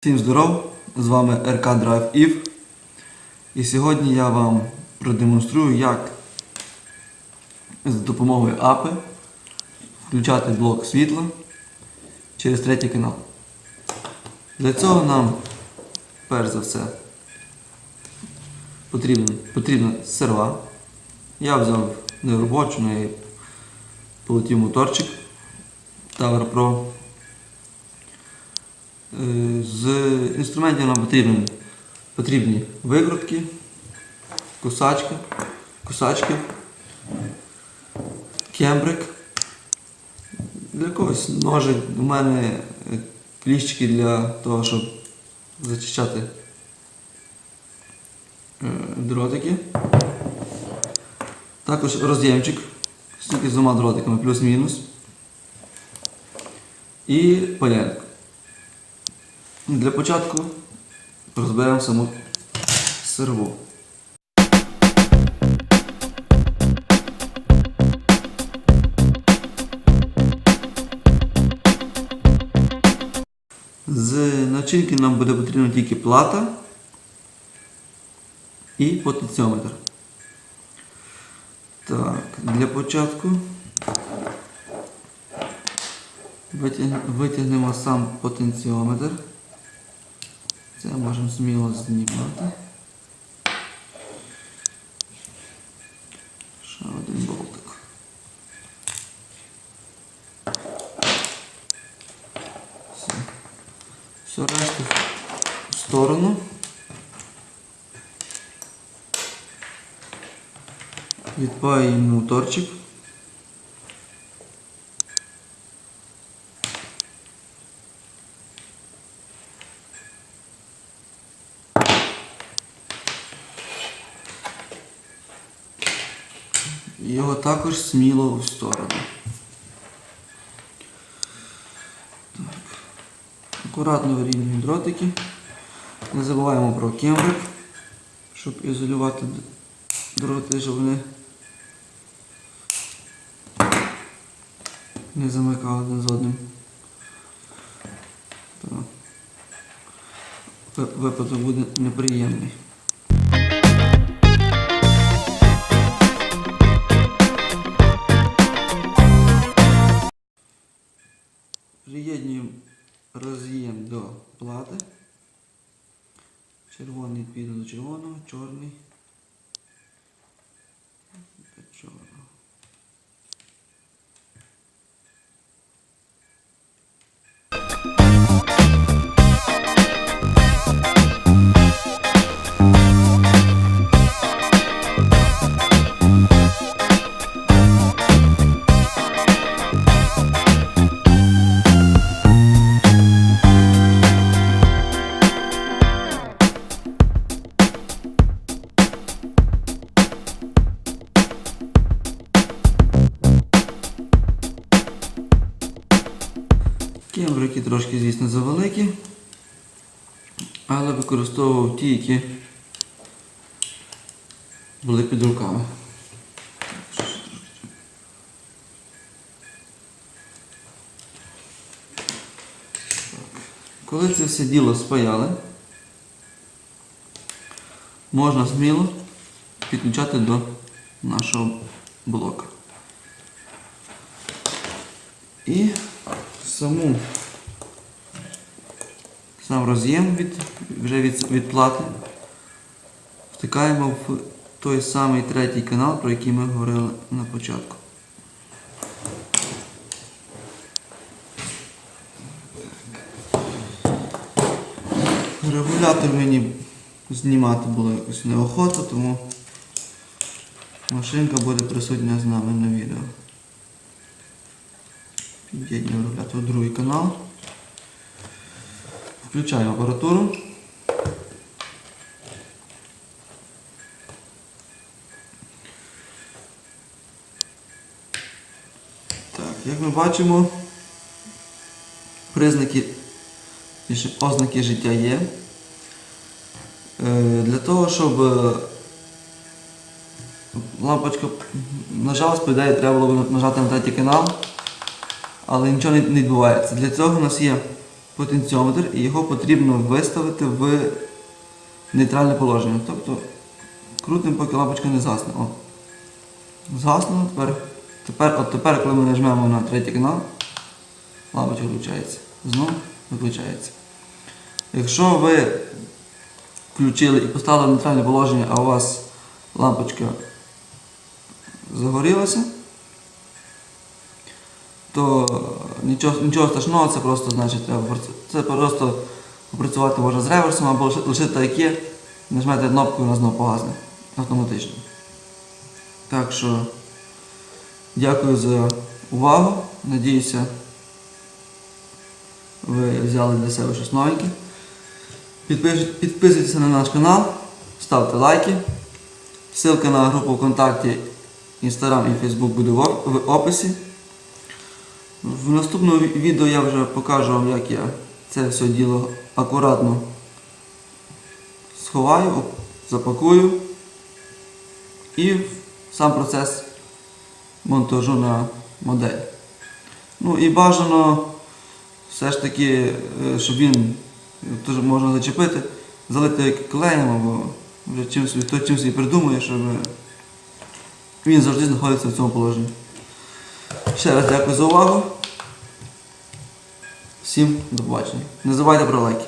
Всім здоров! З вами RK Drive IF. І сьогодні я вам продемонструю, як з допомогою API включати блок світла через третій канал. Для цього нам, перш за все, потрібен, потрібна серва. Я взяв не робочу, не полетів моторчик Tower Pro. З інструментів нам потрібні, потрібні викрутки, кусачки, кусачки, кембрик. Для когось ножик, у мене кліщики для того, щоб зачищати е, дротики. Також роз'ємчик, стільки з двома дротиками, плюс-мінус. І паяльник. Для початку розберемо саму серву. З начинки нам буде потрібна тільки плата і потенціометр. Так, для початку витягнемо сам потенціометр. Це можемо сміло знімати. Ще один болтик. Все. Все решту в сторону. Відпаюємо моторчик. Його також сміло в сторону. Так. Акуратно вирівнюємо дротики. Не забуваємо про кембрик, щоб ізолювати дроти, щоб вони не замикали один з одним. Так. Випадок буде неприємний. Приєднуємо роз'єм до плати. Червоний піде до червоного, чорний Трошки, звісно, завеликі, але використовував ті, які були під руками. Коли це все діло спаяли, можна сміло підключати до нашого блока. І саму сам роз'єм від, вже від, від плати втикаємо в той самий третій канал, про який ми говорили на початку. Регулятор мені знімати було якось неохота, тому машинка буде присутня з нами на відео. Під'єднуємо регулятор другий канал. Включаємо апаратуру. Так, як ми бачимо, признаки, ознаки життя є. Е, Для того, щоб е, лампочка нажалась, по ідеї, треба було б нажати на третій канал, але нічого не відбувається. Для цього у нас є потенціометр і його потрібно виставити в нейтральне положення. Тобто крутимо, поки лампочка не згасне. О. Згаснуло, тепер, тепер, от тепер, коли ми нажмемо на третій канал, лампочка включається. Знову виключається. Якщо ви включили і поставили нейтральне положення, а у вас лампочка загорілася, то нічого, нічого страшного, це просто значить треба це просто попрацювати можна з реверсом або лишити так є, нажмете кнопку і вона знову погасне автоматично. Так що дякую за увагу. Надіюся, ви взяли для себе щось новеньке. Підписуйтеся на наш канал, ставте лайки. Ссылка на групу ВКонтакті, Інстаграм і Фейсбук буде в описі. В наступному відео я вже покажу вам, як я це все діло акуратно сховаю, запакую і сам процес монтажу на модель. Ну і бажано все ж таки, е, щоб він е, теж можна зачепити, залити клеєм або вже чим собі, хто чим собі придумає, щоб він завжди знаходиться в цьому положенні. Ще раз дякую за увагу. Всім до побачення. Не забувайте про лайки.